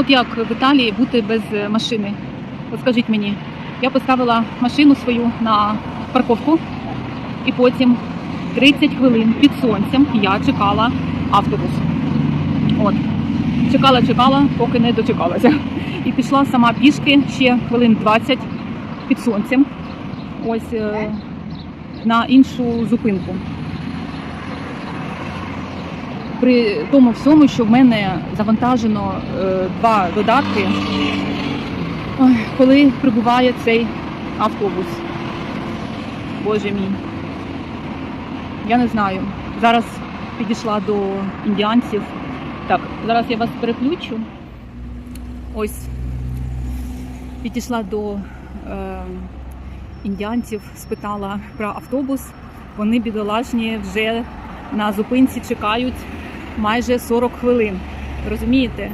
от як в Італії бути без машини? От скажіть мені, я поставила машину свою на парковку і потім 30 хвилин під сонцем я чекала автобус. От. Чекала, чекала, поки не дочекалася. І пішла сама пішки ще хвилин 20 під сонцем. Ось е, на іншу зупинку. При тому всьому, що в мене завантажено е, два додатки, коли прибуває цей автобус. Боже мій. Я не знаю. Зараз підійшла до індіанців. Так, зараз я вас переключу. Ось підійшла до е, індіанців, спитала про автобус. Вони бідолашні вже на зупинці чекають майже 40 хвилин. Розумієте?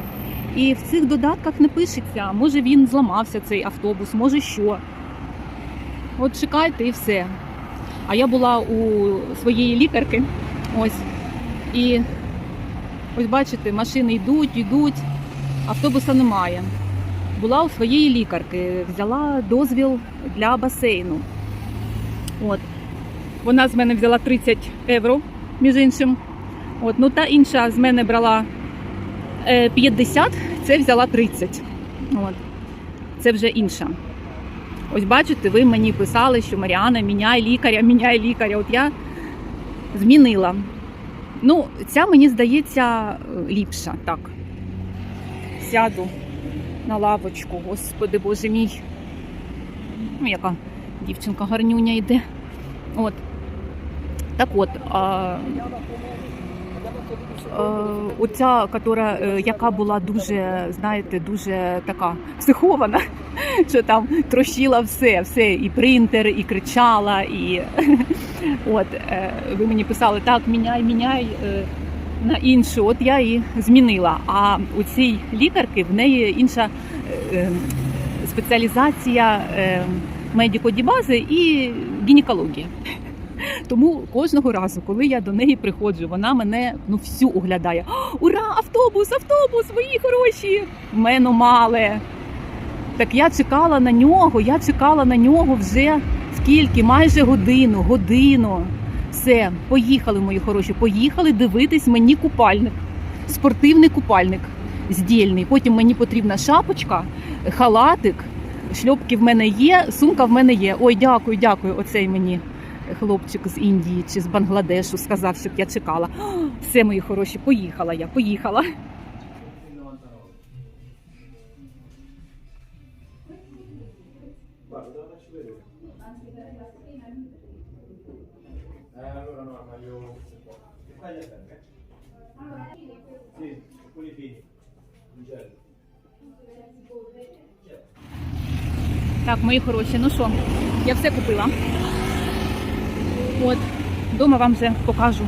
І в цих додатках не пишеться, може він зламався цей автобус, може що. От чекайте і все. А я була у своєї лікарки. Ось. І ось бачите, машини йдуть, йдуть, автобуса немає. Була у своєї лікарки, взяла дозвіл для басейну. От. Вона з мене взяла 30 євро, між іншим. От, ну та інша з мене брала е, 50, це взяла 30. От. Це вже інша. Ось бачите, ви мені писали, що Маріана міняй лікаря, міняй лікаря. От я змінила. Ну, ця мені здається е, ліпша. Так. Сяду на лавочку, господи боже мій. Ну, яка дівчинка гарнюня йде. От. Так от, а, е, оця, котора, е, яка була дуже, знаєте, дуже така психована, що там трощила все, все, і принтер, і кричала, і от е, ви мені писали, так, міняй, міняй е, на іншу. От я і змінила. А у цій лікарки в неї інша е, е, спеціалізація е, медико-дібази і гінекологія. Тому кожного разу, коли я до неї приходжу, вона мене ну всю оглядає. Ура! Автобус, автобус, мої хороші! Мене мале. Так я чекала на нього, я чекала на нього вже скільки? Майже годину, годину. Все, поїхали, мої хороші, поїхали дивитись мені купальник. Спортивний купальник здільний. Потім мені потрібна шапочка, халатик, шльопки в мене є, сумка в мене є. Ой, дякую, дякую. Оцей мені хлопчик з Індії чи з Бангладешу сказав, щоб я чекала. Все, мої хороші, поїхала я, поїхала. Так, мої хороші, ну що, я все купила. От, вдома вам вже покажу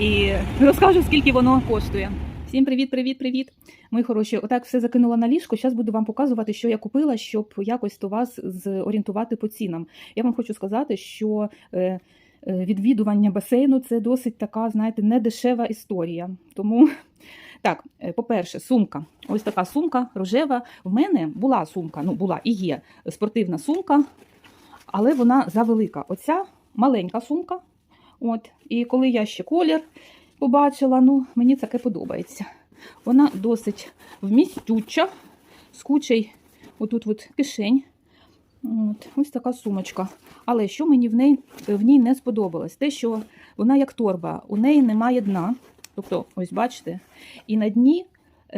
і розкажу, скільки воно коштує. Всім привіт, привіт, привіт. Мої хороші, отак все закинула на ліжко. Зараз буду вам показувати, що я купила, щоб якось то вас зорієнтувати по цінам. Я вам хочу сказати, що е, е, відвідування басейну це досить така, знаєте, недешева історія. Тому так, е, по-перше, сумка. Ось така сумка рожева. В мене була сумка, ну була і є спортивна сумка, але вона завелика. Оця маленька сумка. От. І коли я ще колір побачила, ну мені таке подобається. Вона досить вмістюча, з кучей отут от кишень. От, ось така сумочка. Але що мені в ній, в ній не сподобалось? Те, що вона як торба, у неї немає дна. Тобто, ось бачите, і на дні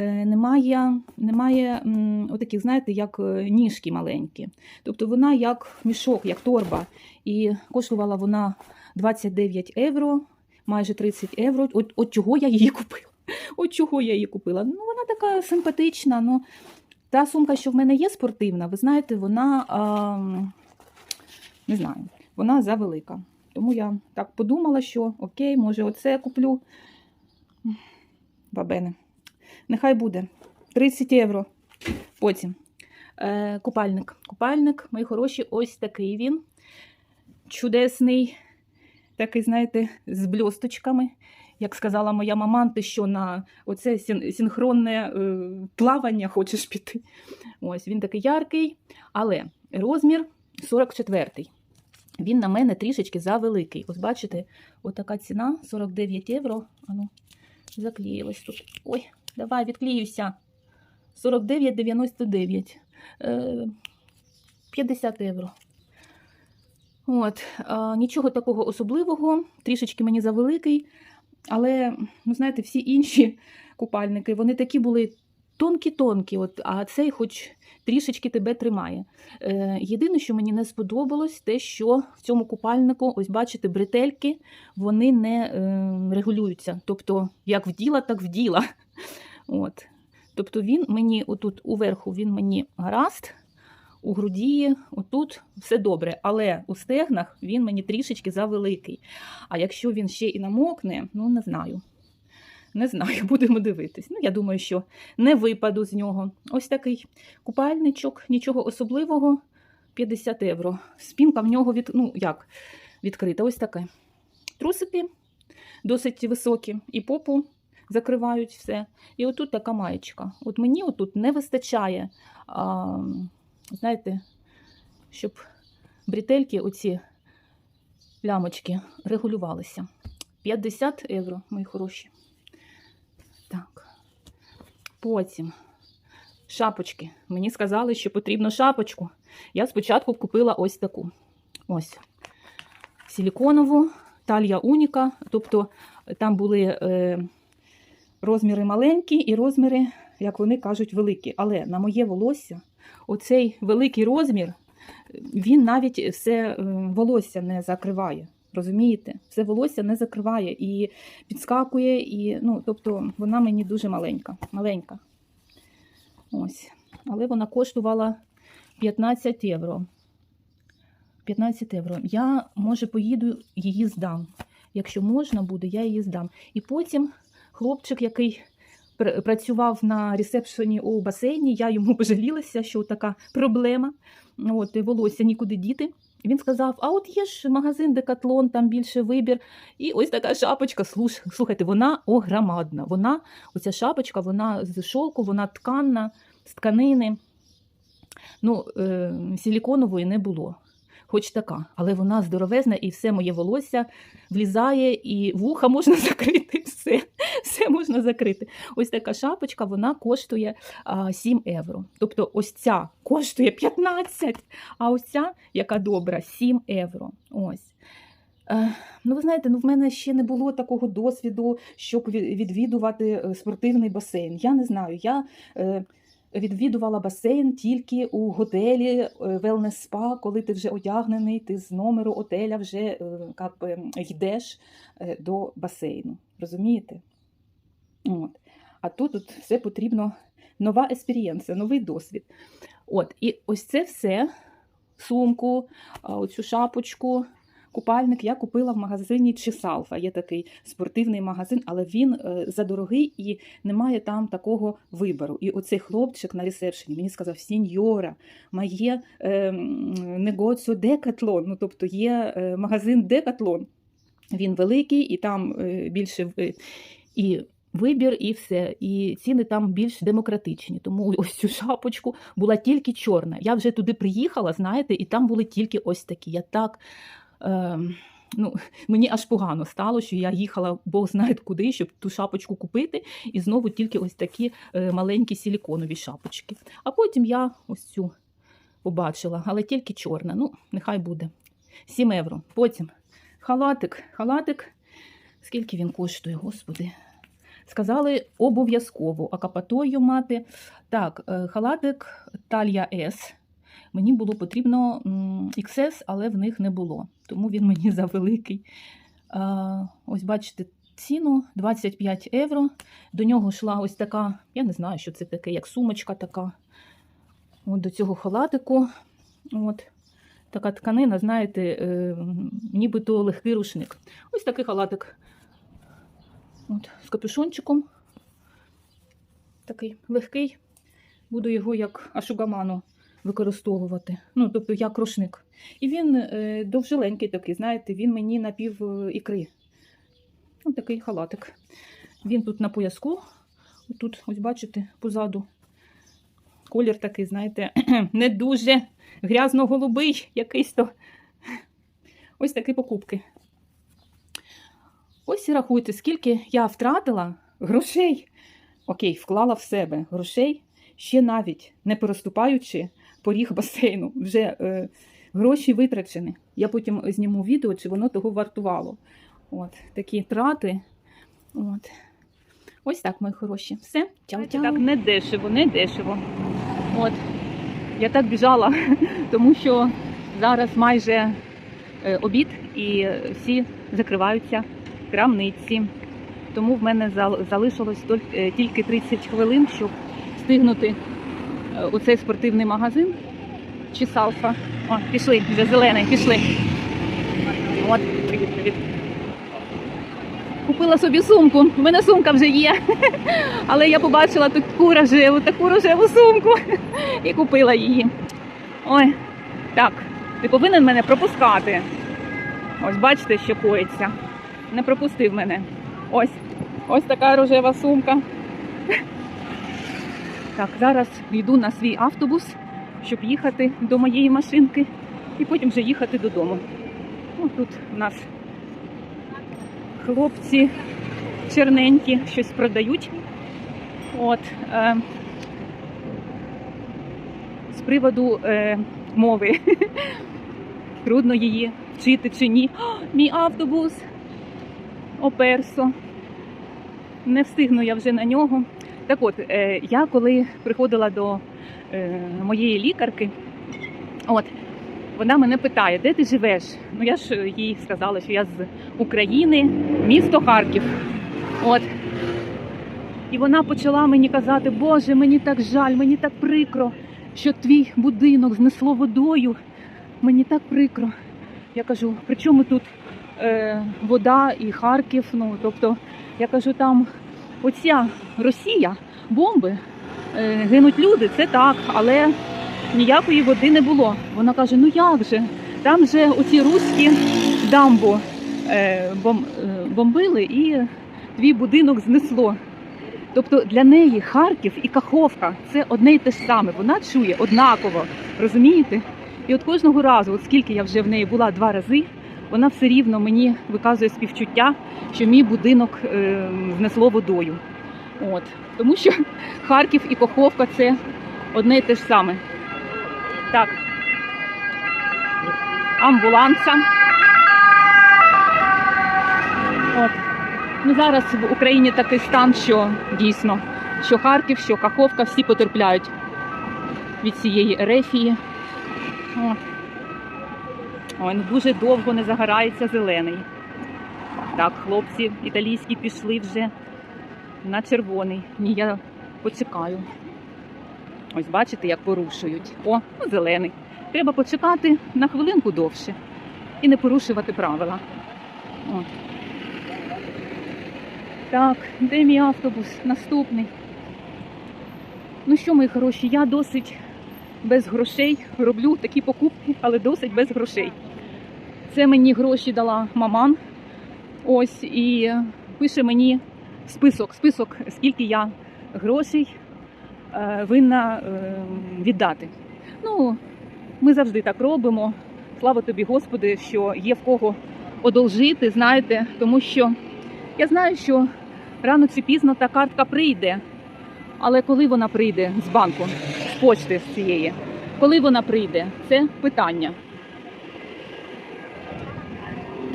немає, немає отаких, знаєте, як е, ніжки маленькі. Тобто вона як мішок, як торба. І коштувала вона 29 євро, майже 30 євро. От, от чого я її купила? От чого я її купила? Ну, вона така симпатична. Ну, та сумка, що в мене є спортивна, ви знаєте, вона а, не знаю, вона завелика. Тому я так подумала, що окей, може, оце куплю. Бабене. Нехай буде. 30 євро. Потім. Е, купальник. Купальник, мої хороші, ось такий він. Чудесний, такий, знаєте, з бльосточками. як сказала моя мама, ти що на оце син- синхронне е, плавання хочеш піти. Ось він такий яркий, але розмір 44-й. Він на мене трішечки завеликий. Ось бачите, отака ціна 49 євро. Ану, заклеїлась тут. Ой, давай, відклеюся. 49,99. Е, 50 євро. От, нічого такого особливого, трішечки мені завеликий, але, ну, знаєте, всі інші купальники, вони такі були тонкі-тонкі, а цей хоч трішечки тебе тримає. Е, єдине, що мені не сподобалось, те, що в цьому купальнику, ось бачите, бретельки, вони не е, регулюються. Тобто, як вділа, так вділа. От. Тобто він мені отут уверху він мені гаразд, у груді, отут все добре, але у стегнах він мені трішечки завеликий. А якщо він ще і намокне, ну не знаю. Не знаю, будемо дивитись. Ну, я думаю, що не випаду з нього. Ось такий купальничок, нічого особливого, 50 євро. Спінка в нього від, ну, як, відкрита. Ось таке. Трусики досить високі, і попу закривають все. І отут така маєчка. От мені отут не вистачає, а, знаєте, щоб бретельки, оці лямочки регулювалися. 50 євро, мої хороші. Так. Потім шапочки. Мені сказали, що потрібно шапочку. Я спочатку купила ось таку. Ось. Силіконову, талія уніка. Тобто там були е, розміри маленькі і розміри, як вони кажуть, великі. Але на моє волосся оцей великий розмір, він навіть все е, волосся не закриває. Розумієте? Все волосся не закриває і підскакує, і, ну, тобто вона мені дуже маленька. маленька. Ось. Але вона коштувала 15 євро. 15 євро. Я, може, поїду, її здам. Якщо можна буде, я її здам. І потім хлопчик, який працював на ресепшені у басейні, я йому пожалілася, що така проблема. От, волосся нікуди діти. Він сказав: а от є ж магазин Декатлон, там більше вибір. І ось така шапочка. Слухайте, вона огромадна. Вона, оця шапочка, вона з шовку, вона тканна, з тканини. Ну, е, силіконової не було. Хоч така, але вона здоровезна, і все моє волосся влізає, і вуха можна закрити, все, все можна закрити. Ось така шапочка, вона коштує 7 євро. Тобто ось ця коштує 15, а ось ця, яка добра, 7 євро. Ось. Е, Ну, ви знаєте, ну в мене ще не було такого досвіду, щоб відвідувати е, спортивний басейн. Я не знаю. Я е, відвідувала басейн тільки у готелі Wellness Спа, коли ти вже одягнений, ти з номеру отеля вже як йдеш до басейну. Розумієте? От. А тут, тут все потрібно нова еспірієнція, новий досвід. От, і ось це все, сумку, оцю шапочку, купальник я купила в магазині Чесалфа. Є такий спортивний магазин, але він е, задорогий і немає там такого вибору. І оцей хлопчик на ресепшені мені сказав: Сіньора, має е, негоціо Декатлон. Ну, тобто є е, магазин Декатлон. Він великий і там е, більше і вибір, і все. І ціни там більш демократичні. Тому ось цю шапочку була тільки чорна. Я вже туди приїхала, знаєте, і там були тільки ось такі. Я так. Е, Ну, мені аж погано стало, що я їхала Бог знає куди, щоб ту шапочку купити, і знову тільки ось такі е, маленькі силіконові шапочки. А потім я ось цю побачила, але тільки чорна. Ну, нехай буде. 7 євро. Потім халатик. Халатик. Скільки він коштує, господи? Сказали обов'язково акапатою мати. Так, е, халатик Талія С. Мені було потрібно XS, але в них не було, тому він мені завеликий. Ось бачите ціну 25 євро. До нього йшла ось така, я не знаю, що це таке, як сумочка така. От до цього халатику. От. Така тканина, знаєте, е, нібито легкий рушник. Ось такий халатик. От, з капюшончиком. Такий легкий. Буду його як ашугаману використовувати. Ну, тобто як рушник. І він е, довжеленький такий, знаєте, він мені напів е, ікри. Ось такий халатик. Він тут на пояску. Тут, ось бачите, позаду. Колір такий, знаєте, не дуже грязно-голубий якийсь то. Ось такі покупки. Ось і рахуйте, скільки я втратила грошей. Окей, вклала в себе грошей, ще навіть не переступаючи поріг басейну. Вже е, гроші витрачені. Я потім зніму відео, чи воно того вартувало. От, такі трати. От. Ось так, мої хороші. Все, чао-чао. Так, не дешево, не дешево. От. Я так біжала, тому що зараз майже е, обід і всі закриваються крамниці. Тому в мене залишилось е, тільки 30 хвилин, щоб встигнути е, у цей спортивний магазин чи салфа. О, пішли, вже зелений, пішли. От. Купила собі сумку. У мене сумка вже є. Але я побачила таку рожеву, таку рожеву сумку і купила її. Ой, так, ти повинен мене пропускати. Ось бачите, що коїться. Не пропустив мене. Ось, ось така рожева сумка. Так, зараз йду на свій автобус, щоб їхати до моєї машинки і потім вже їхати додому. Ось тут у нас хлопці черненькі щось продають. От, е, з приводу е, мови. Трудно її вчити чи ні. О, мій автобус оперсо. Не встигну я вже на нього. Так от, е, я коли приходила до е, моєї лікарки, от, вона мене питає, де ти живеш? Ну я ж їй сказала, що я з України, місто Харків. От. І вона почала мені казати, Боже, мені так жаль, мені так прикро, що твій будинок знесло водою. Мені так прикро. Я кажу, при чому тут вода і Харків? Ну, тобто, я кажу, там оця Росія, бомби, е, гинуть люди, це так, але ніякої води не було. Вона каже: ну як же? Там же оці руські дамбу е, бом, е, бомбили і твій будинок знесло. Тобто для неї Харків і Каховка це одне й те ж саме. Вона чує однаково, розумієте? І от кожного разу, от скільки я вже в неї була два рази, вона все рівно мені виказує співчуття, що мій будинок е, знесло водою. От. Тому що Харків і Каховка це одне й те ж саме. Так. Амбуланса. От. Ну, зараз в Україні такий стан, що дійсно, що Харків, що Каховка, всі потерпляють від цієї ерефії. От. Ну дуже довго не загорається зелений. Так, хлопці італійські пішли вже на червоний. Ні, я почекаю. Ось бачите, як порушують. О, ну, зелений. Треба почекати на хвилинку довше і не порушувати правила. От. Так, де мій автобус? Наступний. Ну що, мої хороші, я досить без грошей роблю такі покупки, але досить без грошей. Це мені гроші дала маман. Ось і пише мені список, список, скільки я грошей е, винна е, віддати. Ну, ми завжди так робимо. Слава тобі, Господи, що є в кого одолжити, знаєте, тому що я знаю, що рано чи пізно та картка прийде. Але коли вона прийде з банку, з почти з цієї, коли вона прийде, це питання.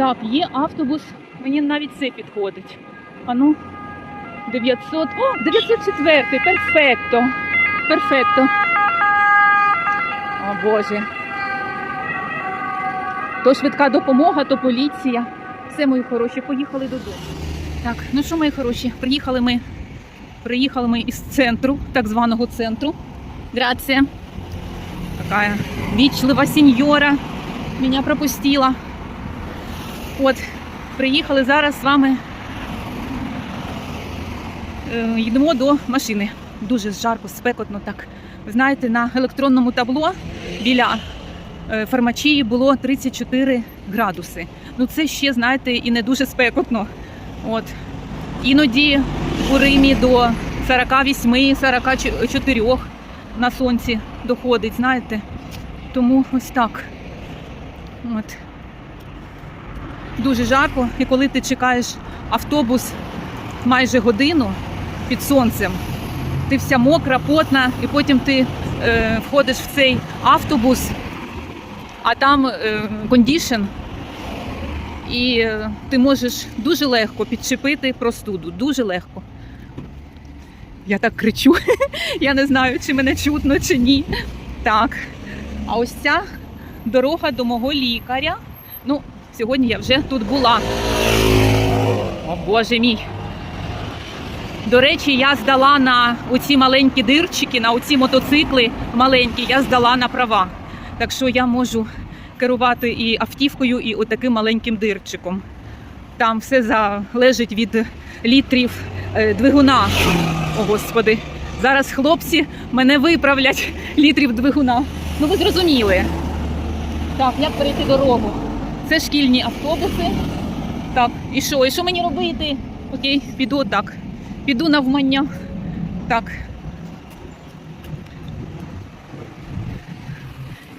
Так, є автобус, мені навіть це підходить. А ну, 900. О, 904, перфекто. Перфекто. О Боже. То швидка допомога, то поліція. Все, мої хороші, поїхали додому. Так, ну що, мої хороші, приїхали ми. Приїхали ми із центру, так званого центру. Грація. Така вічлива сеньора мене пропустила. От, приїхали зараз з вами. Е, йдемо до машини. Дуже жарко, спекотно так. Ви знаєте, на електронному табло біля е, фармачії було 34 градуси. Ну це ще, знаєте, і не дуже спекотно. От. Іноді у Римі до 48-44 на сонці доходить, знаєте. Тому ось так. От. Дуже жарко, і коли ти чекаєш автобус майже годину під сонцем, ти вся мокра, потна, і потім ти е, входиш в цей автобус, а там е, кондішн, і е, ти можеш дуже легко підчепити простуду. Дуже легко. Я так кричу. Я не знаю, чи мене чутно, чи ні. Так. А ось ця дорога до мого лікаря. Ну, сьогодні я вже тут була. О Боже мій. До речі, я здала на оці маленькі дирчики, на оці мотоцикли маленькі, я здала на права. Так що я можу керувати і автівкою, і отаким маленьким дирчиком. Там все залежить від літрів е, двигуна. О, Господи. Зараз хлопці мене виправлять літрів двигуна. Ну ви зрозуміли. Так, як перейти дорогу? Це шкільні автобуси. Так, і що? І що мені робити? Окей, піду так. Піду навмання. Так.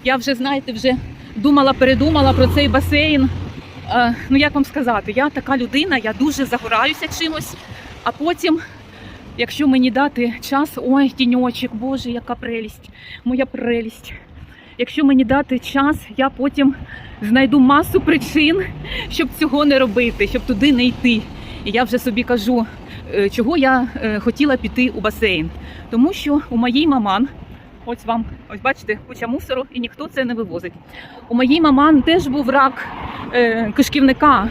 Я вже, знаєте, вже думала, передумала про цей басейн. Е, ну, як вам сказати, я така людина, я дуже загораюся чимось, а потім, якщо мені дати час, ой, тіньочок, боже, яка прелість, моя прелість. Якщо мені дати час, я потім знайду масу причин, щоб цього не робити, щоб туди не йти. І я вже собі кажу, е, чого я е, хотіла піти у басейн. Тому що у моїй маман, ось вам, ось бачите, куча мусору, і ніхто це не вивозить. У моїй маман теж був рак е, кишківника,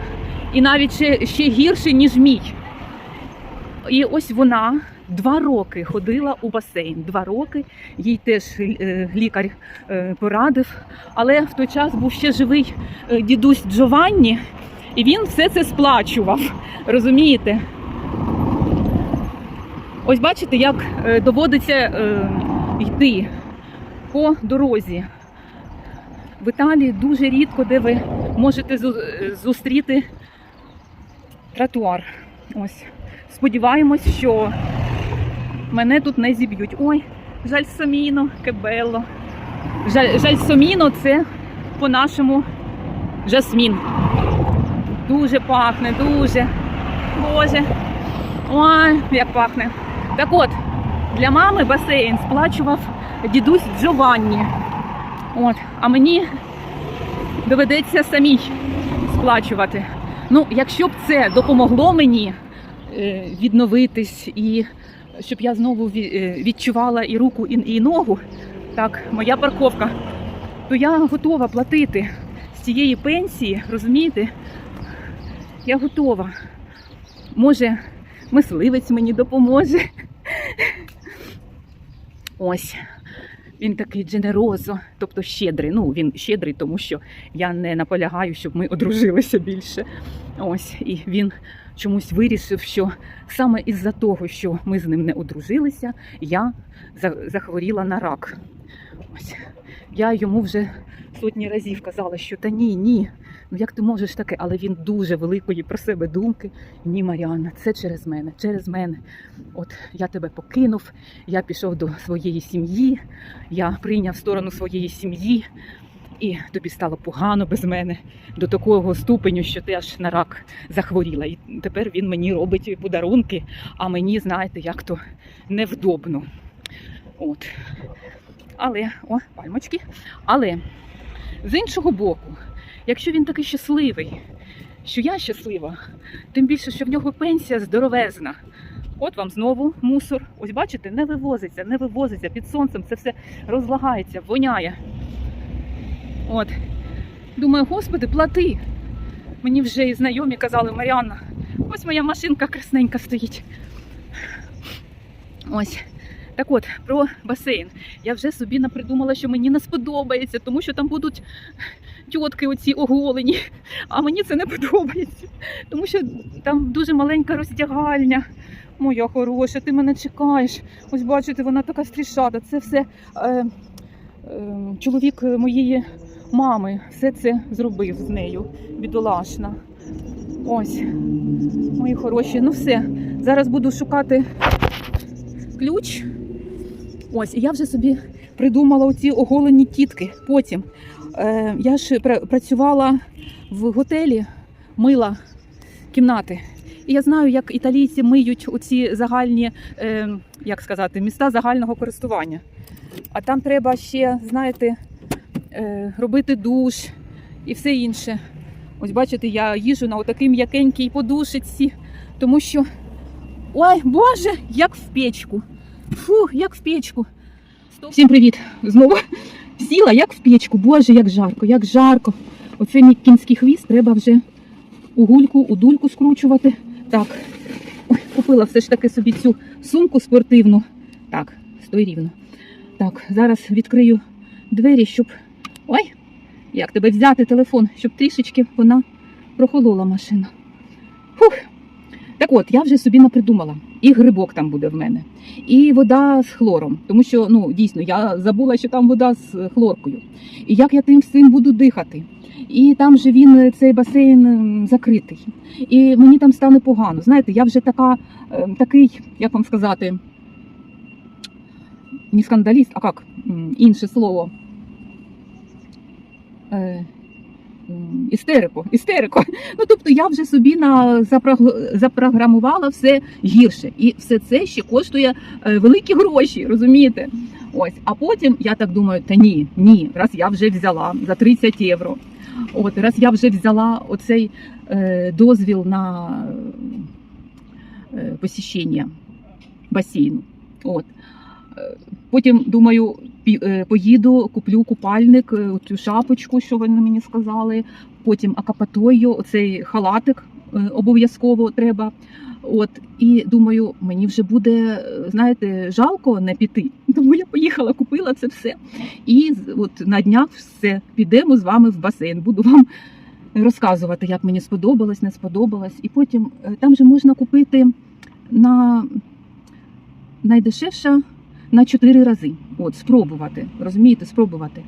і навіть ще, ще гірший, ніж мій. І ось вона два роки ходила у басейн. Два роки їй теж е, лікар е, порадив. Але в той час був ще живий е, дідусь Джованні, і він все це сплачував. Розумієте? Ось бачите, як доводиться йти по дорозі. В Італії дуже рідко, де ви можете зустріти тротуар. Ось. Сподіваємось, що мене тут не зіб'ють. Ой, жальсоміно, кебело. Жаль, жальсоміно це по-нашому жасмін. Дуже пахне, дуже. Боже. Ой, як пахне. Так от, для мами басейн сплачував дідусь Джованні. От, а мені доведеться самій сплачувати. Ну, якщо б це допомогло мені е, відновитись і щоб я знову е, відчувала і руку, і, і ногу, так, моя парковка, то я готова платити з цієї пенсії, розумієте? Я готова. Може, мисливець мені допоможе. Ось. Він такий дженерозо, тобто щедрий. Ну, він щедрий, тому що я не наполягаю, щоб ми одружилися більше. Ось, і він чомусь вирішив, що саме із-за того, що ми з ним не одружилися, я захворіла на рак. Ось. Я йому вже сотні разів казала, що та ні, ні. Ну як ти можеш таке? Але він дуже великої про себе думки. Ні, Маріанна, це через мене, через мене. От я тебе покинув, я пішов до своєї сім'ї, я прийняв сторону своєї сім'ї, і тобі стало погано без мене до такого ступеню, що ти аж на рак захворіла. І тепер він мені робить подарунки, а мені, знаєте, як то невдобно. От. Але, о, пальмочки. Але з іншого боку, якщо він такий щасливий, що я щаслива, тим більше, що в нього пенсія здоровезна. От вам знову мусор. Ось бачите, не вивозиться, не вивозиться під сонцем, це все розлагається, воняє. От. Думаю, господи, плати. Мені вже і знайомі казали, Маріанна, ось моя машинка красненька стоїть. Ось. Так от, про басейн. Я вже собі напридумала, що мені не сподобається, тому що там будуть тітки оці оголені. А мені це не подобається. Тому що там дуже маленька роздягальня. Моя хороша, ти мене чекаєш. Ось бачите, вона така стрішата. Це все е, е, чоловік моєї мами все це зробив з нею. Бідолашна. Ось, мої хороші. Ну все. Зараз буду шукати ключ. Ось, і я вже собі придумала оці оголені тітки. Потім е, я ж працювала в готелі, мила кімнати. І я знаю, як італійці миють оці загальні, е, як сказати, міста загального користування. А там треба ще, знаєте, робити душ і все інше. Ось бачите, я їжу на отакій м'якенькій подушечці, тому що. Ой, Боже, як в печку. Фу, як в печку. Всім привіт! Знову сіла, як в печку. Боже, як жарко, як жарко. Оце мій кінський хвіст треба вже у гульку, у дульку скручувати. Так, ой, купила все ж таки собі цю сумку спортивну. Так, стой рівно. Так, зараз відкрию двері, щоб. Ой, як тебе взяти телефон, щоб трішечки вона прохолола машина. Фух. Так от, я вже собі напридумала. І грибок там буде в мене, і вода з хлором. Тому що ну дійсно я забула, що там вода з хлоркою. І як я тим всім буду дихати? І там же він цей басейн закритий. І мені там стане погано. Знаєте, я вже така, е, такий, як вам сказати, не скандаліст, а як інше слово. Е, м, Істерико, істерико. Ну тобто я вже собі на запрограмувала все гірше, і все це ще коштує е, великі гроші, розумієте? Ось, а потім я так думаю, та ні, ні, раз я вже взяла за 30 євро. От раз я вже взяла оцей е, дозвіл на е, посіщення басейну. От. Потім думаю, е, поїду, куплю купальник, е, цю шапочку, що вони мені сказали. Потім акапатою, оцей халатик е, обов'язково треба. От і думаю, мені вже буде, знаєте, жалко не піти. Тому я поїхала, купила це все. І от на днях все підемо з вами в басейн. Буду вам розказувати, як мені сподобалось, не сподобалось. І потім там же можна купити на найдешевша на 4 рази. От, спробувати. Розумієте, спробувати.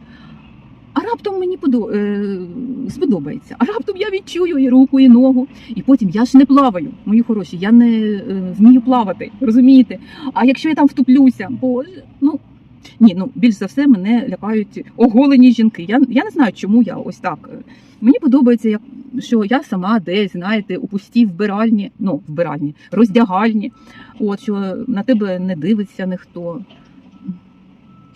А раптом мені подо... е, сподобається. А раптом я відчую і руку, і ногу. І потім я ж не плаваю, мої хороші, я не е, вмію плавати, розумієте? А якщо я там втуплюся, боже, ну ні, ну більш за все мене лякають оголені жінки. Я, я не знаю, чому я ось так. е. Мені подобається, як що я сама десь, знаєте, у пустій вбиральні, ну, вбиральні, роздягальні, от що на тебе не дивиться ніхто.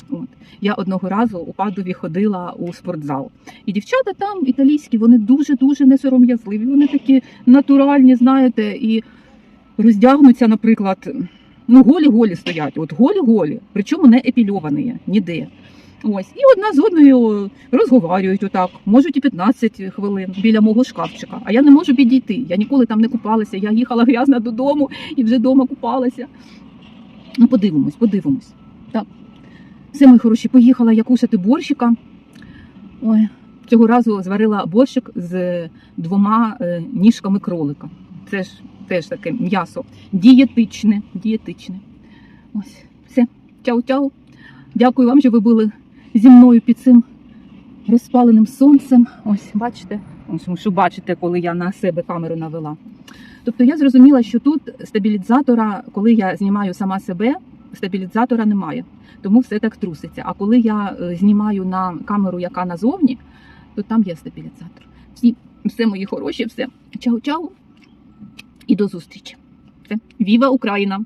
От. Я одного разу у Падові ходила у спортзал. І дівчата там італійські, вони дуже-дуже несором'язливі. Вони такі натуральні, знаєте, і роздягнуться, наприклад, ну, голі-голі стоять, от голі-голі, причому не епільовані ніде. Ось, і одна з одною розговорюють отак, можуть і 15 хвилин біля мого шкафчика. А я не можу підійти. Я ніколи там не купалася. Я їхала грязна додому і вже вдома купалася. Ну, подивимось, подивимось. Так. Все, мої хороші, поїхала я кушати борщика. Ой, цього разу зварила борщик з двома е, ніжками кролика. Це ж теж таке м'ясо. Дієтичне. Дієтичне. Ось, все. Чау-чау. Дякую вам, що ви були зі мною під цим розпаленим сонцем. Ось, бачите? Ось, що бачите, коли я на себе камеру навела. Тобто я зрозуміла, що тут стабілізатора, коли я знімаю сама себе, стабілізатора немає. Тому все так труситься. А коли я е, знімаю на камеру, яка назовні, то там є стабілізатор. Всі, все мої хороші, все. Чао-чао. І до зустрічі. Все. Віва Україна!